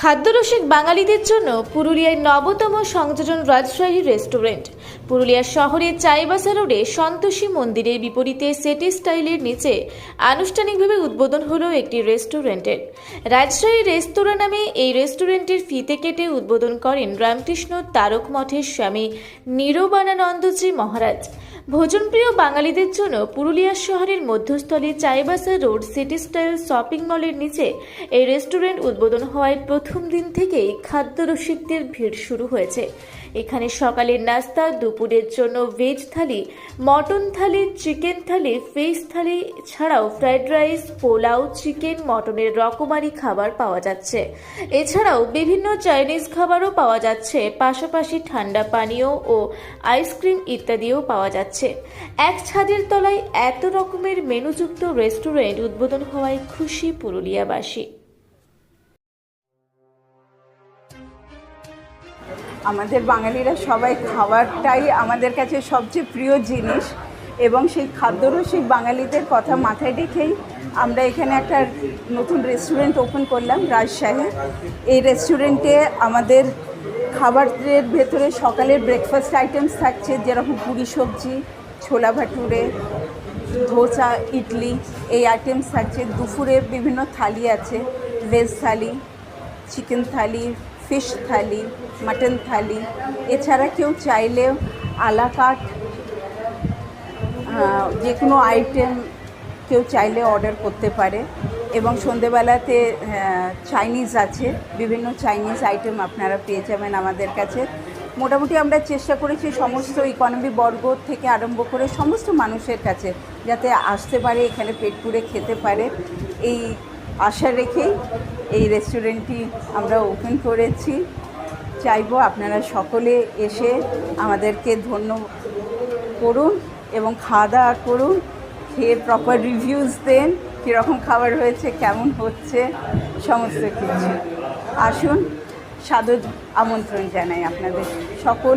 খাদ্যরসিক বাঙালিদের জন্য পুরুলিয়ায় নবতম সংযোজন রাজশাহী রেস্টুরেন্ট। পুরুলিয়া শহরের চাইবাসা রোডে সন্তোষী মন্দিরের বিপরীতে সেটি স্টাইলের নিচে আনুষ্ঠানিকভাবে উদ্বোধন হলো একটি রেস্টুরেন্টের। রাজশাহী রেস্তোরাঁ নামে এই রেস্টুরেন্টের ফিতে কেটে উদ্বোধন করেন রামকৃষ্ণ তারক মঠের স্বামী নিরবানানন্দজি মহারাজ। ভোজনপ্রিয় বাঙালিদের জন্য পুরুলিয়া শহরের মধ্যস্থলে Chaibasa road city style shopping মলের নিচে এই রেস্টুরেন্ট উদ্বোধন হওয়ায় প্রথম দিন থেকেই খাদ্য রসিকদের ভিড় শুরু হয়েছে। এখানে সকালের নাস্তা, দুপুরের জন্য veg thali mutton thali chicken thali fish thali ছাড়াও ফ্রাইড রাইস পোলাও চিকেন মটনের রকমারি খাবার পাওয়া যাচ্ছে। এছাড়াও বিভিন্ন চাইনিজ খাবারও পাওয়া যাচ্ছে, পাশাপাশি ঠান্ডা পানীয় ও আইসক্রিম ইত্যাদিও পাওয়া যাচ্ছে। এক ছাদের তলায় এত রকমের মেনুযুক্ত রেস্টুরেন্ট উদ্বোধন হওয়ায় খুশি পুরুলিয়াবাসী। আমাদের বাঙালিরা সবাই খাবারটাই আমাদের কাছে সবচেয়ে প্রিয় জিনিস এবং সেই খাদ্যরসিক বাঙালিদের কথা মাথায় রেখেই আমরা এখানে একটা নতুন রেস্টুরেন্ট ওপেন করলাম রাজশাহী। এই রেস্টুরেন্টে আমাদের খাবারের ভেতরে সকালের ব্রেকফাস্ট আইটেমস থাকছে, যেরকম পুরি সবজি, ছোলা ভাটুরে, ধোসা, ইডলি, এই আইটেমস থাকছে। দুপুরে বিভিন্ন থালি আছে, veg thali, chicken thali fish thali, mutton thali, এছাড়া কেউ চাইলেও আলাকাট যে কোনো আইটেম কেউ চাইলে অর্ডার করতে পারে। এবং সন্ধেবেলাতে চাইনিজ আছে, বিভিন্ন চাইনিজ আইটেম আপনারা পেয়ে যাবেন আমাদের কাছে। মোটামুটি আমরা চেষ্টা করেছি সমস্ত ইকোনমি বর্গ থেকে আরম্ভ করে সমস্ত মানুষের কাছে যাতে আসতে পারে, এখানে পেট পুড়ে খেতে পারে। এই আশা রেখেই এই রেস্টুরেন্টটি আমরা ওপেন করেছি। চাইব আপনারা সকলে এসে আমাদেরকে ধন্য করুন এবং খাওয়া দাওয়া করুন, খেয়ে প্রপার রিভিউজ দেন, কীরকম খাবার হয়েছে, কেমন হচ্ছে, সমস্ত কিছু। আসুন, সাদর আমন্ত্রণ জানাই আপনাদের সকল।